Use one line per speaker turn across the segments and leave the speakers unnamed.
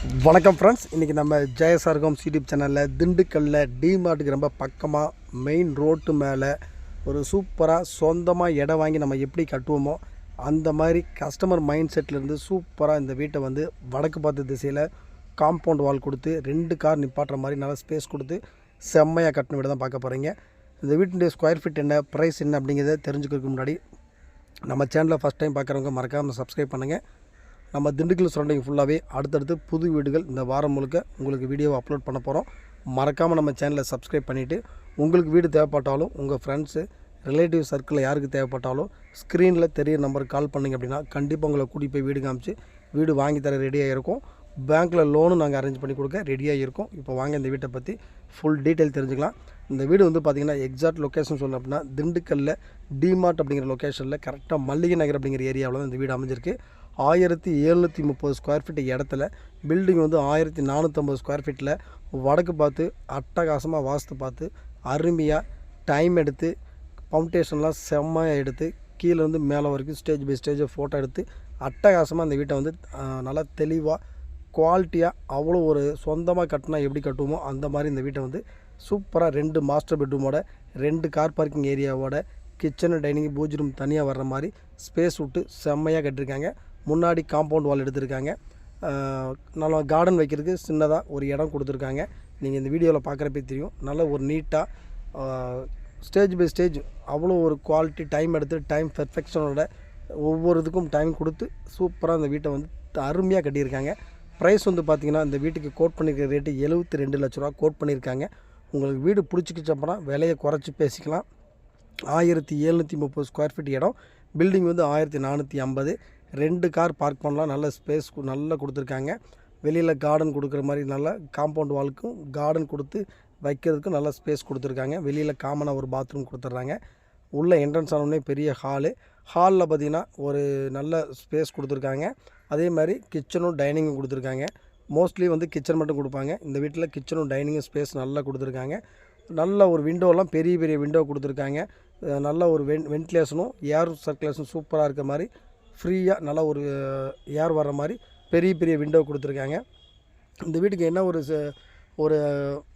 வணக்கம் ஃப்ரெண்ட்ஸ் இன்றைக்கி நம்ம ஜெயசார்கம் யூடியூப் சேனலில் திண்டுக்கல்லில் டிமார்ட்டுக்கு ரொம்ப பக்கமாக மெயின் ரோட்டு மேலே ஒரு சூப்பராக சொந்தமாக இடம் வாங்கி நம்ம எப்படி கட்டுவோமோ அந்த மாதிரி கஸ்டமர் மைண்ட் செட்லேருந்து சூப்பராக இந்த வீட்டை வந்து வடக்கு பார்த்த திசையில் காம்பவுண்ட் வால் கொடுத்து ரெண்டு கார் நிப்பாட்டுற மாதிரி நல்லா ஸ்பேஸ் கொடுத்து செம்மையாக கட்டின வீடு தான் பார்க்க போகிறீங்க இந்த வீட்டினுடைய ஸ்கொயர் ஃபீட் என்ன ப்ரைஸ் என்ன அப்படிங்கிறத தெரிஞ்சுக்கிறதுக்கு முன்னாடி நம்ம சேனலை ஃபஸ்ட் டைம் பார்க்குறவங்க மறக்காமல் சப்ஸ்கிரைப் பண்ணுங்கள் நம்ம திண்டுக்கல் சரௌண்டிங் ஃபுல்லாகவே அடுத்தடுத்து புது வீடுகள் இந்த வாரம் முழுக்க உங்களுக்கு வீடியோவை அப்லோட் பண்ண போகிறோம் மறக்காமல் நம்ம சேனலை சப்ஸ்கிரைப் பண்ணிவிட்டு உங்களுக்கு வீடு தேவைப்பட்டாலும் உங்கள் ஃப்ரெண்ட்ஸு ரிலேட்டிவ் சர்க்கிளில் யாருக்கு தேவைப்பட்டாலும் ஸ்க்ரீனில் தெரிய நம்பருக்கு கால் பண்ணிங்க அப்படின்னா கண்டிப்பாக உங்களை கூட்டி போய் வீடு காமிச்சு வீடு வாங்கி தர ரெடியாக இருக்கும் பேங்க்கில் லோனும் நாங்கள் அரேஞ்ச் பண்ணி கொடுக்க ரெடியாக இருக்கும் இப்போ வாங்க இந்த வீட்டை பற்றி ஃபுல் டீட்டெயில் தெரிஞ்சுக்கலாம். இந்த வீடு வந்து பார்த்திங்கன்னா எக்ஸாக்ட் லொக்கேஷன் சொல்லணும் அப்படின்னா திண்டுக்கல்லில் டிமார்ட் அப்படிங்கிற லொக்கேஷனில் கரெக்டாக மல்லிகை நகர் அப்படிங்கிற ஏரியாவில் தான் இந்த வீடு அமைஞ்சிருக்கு. ஆயிரத்தி எழுநூற்றி முப்பது ஸ்கொயர் ஃபீட் இடத்துல பில்டிங் வந்து ஆயிரத்தி நானூற்றம்பது ஸ்கொயர் ஃபீட்டில் வடக்கு பார்த்து அட்டகாசமாக வாஸ்து பார்த்து அருமையாக டைம் எடுத்து ஃபவுண்டேஷன்லாம் செம்மையாக எடுத்து கீழே இருந்து மேலே வரைக்கும் ஸ்டேஜ் பை ஸ்டேஜை ஃபோட்டோ எடுத்து அட்டகாசமாக அந்த வீட்டை வந்து நல்லா தெளிவாக குவாலிட்டியாக அவ்வளோ ஒரு சொந்தமாக கட்டினா எப்படி கட்டுவோமோ அந்த மாதிரி இந்த வீட்டை வந்து சூப்பராக ரெண்டு மாஸ்டர் பெட்ரூமோட ரெண்டு கார் பார்க்கிங் ஏரியாவோட கிச்சனு டைனிங் பூஜ் ரூம் தனியாக வர்ற மாதிரி ஸ்பேஸ் விட்டு செம்மையாக கட்டியிருக்காங்க. முன்னாடி காம்பவுண்ட் வால் எடுத்திருக்காங்க. நல்லா கார்டன் வைக்கிறதுக்கு சின்னதாக ஒரு இடம் கொடுத்துருக்காங்க. நீங்கள் இந்த வீடியோவில் பார்க்குறப்பே தெரியும். நல்ல ஒரு நீட்டாக ஸ்டேஜ் பை ஸ்டேஜ் அவ்வளோ ஒரு குவாலிட்டி டைம் எடுத்து டைம் பெர்ஃபெக்ஷனோட ஒவ்வொரு இதுக்கும் டைம் கொடுத்து சூப்பராக அந்த வீட்டை வந்து அருமையாக கட்டியிருக்காங்க. ப்ரைஸ் வந்து பார்த்திங்கன்னா இந்த வீட்டுக்கு கோட் பண்ணியிருக்க ரேட்டு எழுபத்தி ரெண்டு லட்ச ரூபா கோட் பண்ணியிருக்காங்க. உங்களுக்கு வீடு பிடிச்சிக்கிச்சப்பனா விலையை குறைச்சி பேசிக்கலாம். ஆயிரத்தி எழுநூற்றி முப்பது ஸ்கொயர் ஃபீட் இடம். பில்டிங் வந்து ஆயிரத்தி நானூற்றி ஐம்பது. ரெண்டு கார் பார்க் பண்ணலாம். நல்ல ஸ்பேஸ் நல்லா கொடுத்துருக்காங்க. வெளியில் கார்டன் கொடுக்குற மாதிரி நல்லா காம்பவுண்ட் வாலுக்கும் கார்டன் கொடுத்து வைக்கிறதுக்கும் நல்ல ஸ்பேஸ் கொடுத்துருக்காங்க. வெளியில் காமனாக ஒரு பாத்ரூம் கொடுத்துட்றாங்க. உள்ளே என்ட்ரன்ஸ் ஆனோடனே பெரிய ஹாலு ஹாலில் பார்த்திங்கன்னா ஒரு நல்ல ஸ்பேஸ் கொடுத்துருக்காங்க. அதே மாதிரி கிச்சனும் டைனிங்கும் கொடுத்துருக்காங்க. மோஸ்ட்லி வந்து கிச்சன் மட்டும் கொடுப்பாங்க. இந்த வீட்டில் கிச்சனும் டைனிங்கும் ஸ்பேஸ் நல்லா கொடுத்துருக்காங்க. நல்ல ஒரு விண்டோலாம் பெரிய பெரிய விண்டோ கொடுத்துருக்காங்க. நல்ல ஒரு வென் வென்டிலேஷனும் ஏர் சர்க்குலேஷன் சூப்பராக இருக்க மாதிரி ஃப்ரீயாக நல்லா ஒரு ஏர் வர்ற மாதிரி பெரிய பெரிய விண்டோ கொடுத்துருக்காங்க. இந்த வீட்டுக்கு என்ன ஒரு ச- ஒரு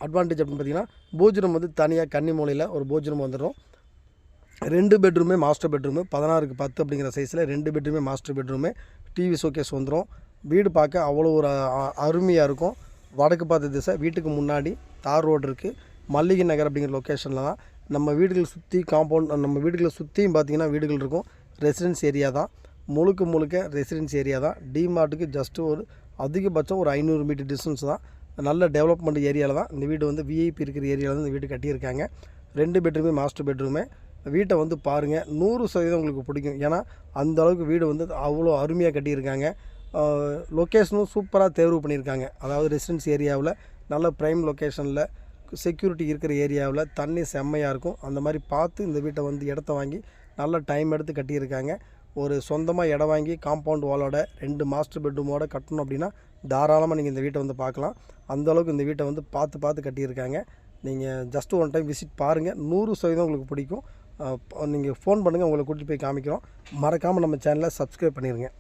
அட்வான்டேஜ் அப்படின்னு பார்த்தீங்கன்னா பூஜ்ரம் வந்து தனியாக கன்னி மூலையில் ஒரு பூஜ்ரம் வந்துடும் ரெண்டு பெட்ரூமே மாஸ்டர் பெட்ரூமு பதினாறுக்கு பத்து அப்படிங்கிற சைஸில் ரெண்டு பெட்ரூமே மாஸ்டர் பெட்ரூமு டிவி ஷோகேஸ் வந்துடும் வீடு பார்க்க அவ்வளோ ஒரு அருமையாக இருக்கும். வடக்கு பார்த்த திசை வீட்டுக்கு முன்னாடி தார் ரோடு இருக்குது மல்லிகை நகர் அப்படிங்கிற லொக்கேஷனில் தான். நம்ம வீடுகளை சுற்றி காம்பவுண்ட் நம்ம வீடுகளை சுற்றியும் பார்த்தீங்கன்னா வீடுகள் இருக்கும். ரெசிடென்ஸ் ஏரியா தான். முழுக்க முழுக்க ரெசிடென்ஸ் ஏரியா தான். டிமார்ட்டுக்கு ஜஸ்ட்டு ஒரு அதிகபட்சம் ஒரு ஐநூறு மீட்டர் டிஸ்டன்ஸ் தான். நல்ல டெவலப்மெண்ட் ஏரியாவில் தான். இந்த வீடு வந்து விஐபி இருக்கிற ஏரியாவில் தான் இந்த வீடு கட்டியிருக்காங்க. ரெண்டு பெட்ரூமே மாஸ்டர் பெட்ரூமே வீட்டை வந்து பாருங்கள் நூறு சதவீதம் உங்களுக்கு பிடிக்கும். ஏன்னா அந்த அளவுக்கு வீடு வந்து அவ்வளோ அருமையாக கட்டியிருக்காங்க. லொக்கேஷனும் சூப்பராக தேர்வு பண்ணியிருக்காங்க. அதாவது ரெசிடென்ஸ் ஏரியாவில் நல்ல ப்ரைம் லொக்கேஷனில் செக்யூரிட்டி இருக்கிற ஏரியாவில் தண்ணி செம்மையாக இருக்கும். அந்த மாதிரி பார்த்து இந்த வீட்டை வந்து இடத்த வாங்கி நல்ல டைம் எடுத்து கட்டியிருக்காங்க. ஒரு சொந்தமாக இடம் வாங்கி காம்பவுண்ட் வாலோட ரெண்டு மாஸ்டர் பெட்ரூமோட கட்டணும் அப்படின்னா தாராளமாக நீங்கள் இந்த வீட்டை வந்து பார்க்கலாம். அந்த அளவுக்கு இந்த வீட்டை வந்து பார்த்து பார்த்து கட்டியிருக்காங்க. நீங்கள் ஜஸ்ட் ஒன் டைம் விசிட் பாருங்கள் நூறு சதவீதம் உங்களுக்கு பிடிக்கும். நீங்கள் ஃபோன் பண்ணுங்கள் உங்களை கூட்டிகிட்டு போய் காமிக்கிறோம். மறக்காமல் நம்ம சேனலை சப்ஸ்கிரைப் பண்ணிடுங்க